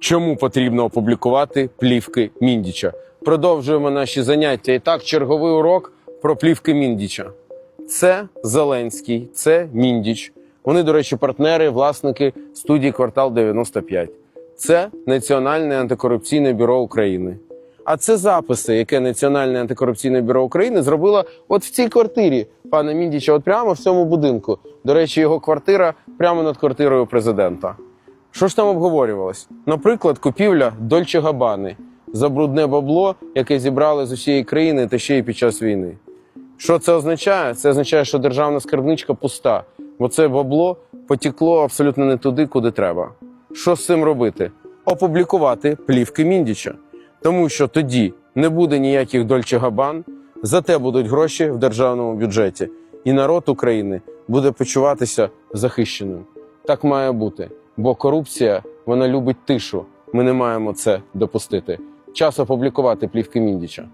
Чому потрібно опублікувати плівки Міндіча? Продовжуємо наші заняття. І так, черговий урок про плівки Міндіча. Це Зеленський, це Міндіч. Вони, до речі, партнери, власники студії Квартал 95. Це Національне антикорупційне бюро України. А це записи, яке Національне антикорупційне бюро України зробило от в цій квартирі пана Міндіча, от прямо в цьому будинку. До речі, його квартира прямо над квартирою президента. Що ж там обговорювалось? Наприклад, купівля Дольче Габани за брудне бабло, яке зібрали з усієї країни та ще й під час війни. Що це означає? Це означає, що державна скарбничка пуста, бо це бабло потікло абсолютно не туди, куди треба. Що з цим робити? Опублікувати плівки Міндіча. Тому що тоді не буде ніяких Дольче Габан, зате будуть гроші в державному бюджеті, і народ України буде почуватися захищеним. Так має бути, бо корупція вона любить тишу. Ми не маємо це допустити. Час опублікувати плівки Міндіча.